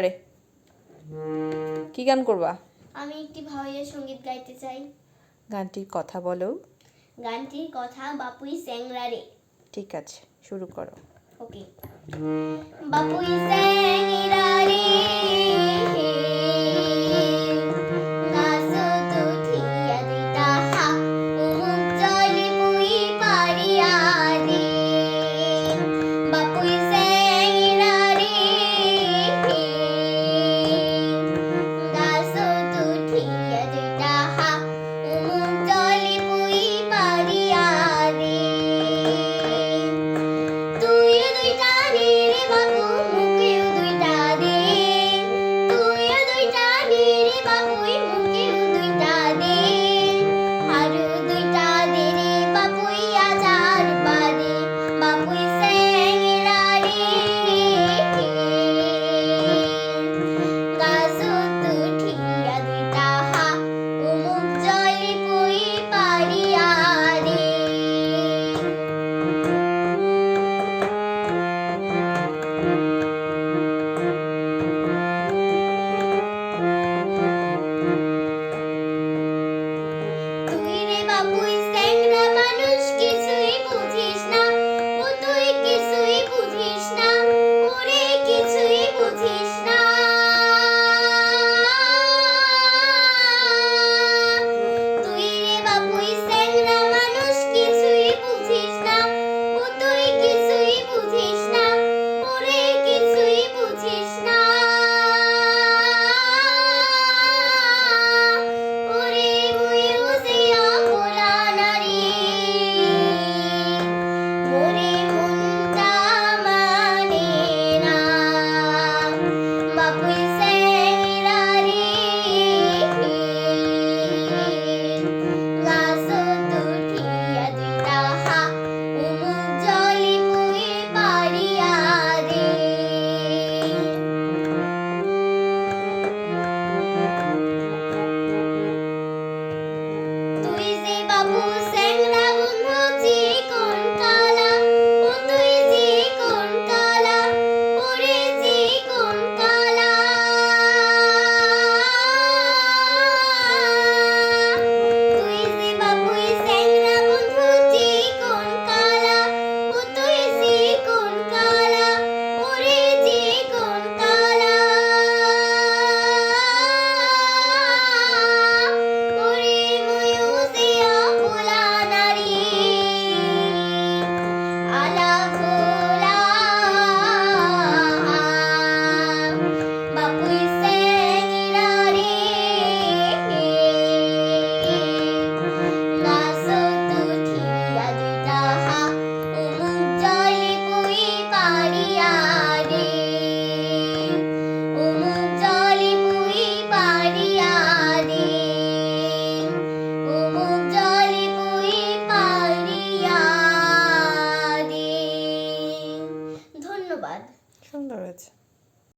রে কি গান করবা? আমি একটি ভাওয়াইয়া সংগীত গাইতে চাই। গানটির কথা বলো। গানটির কথা বাপুই স্যাংরা রে। ঠিক আছে শুরু করো। ওকে। বাপুই স্যাং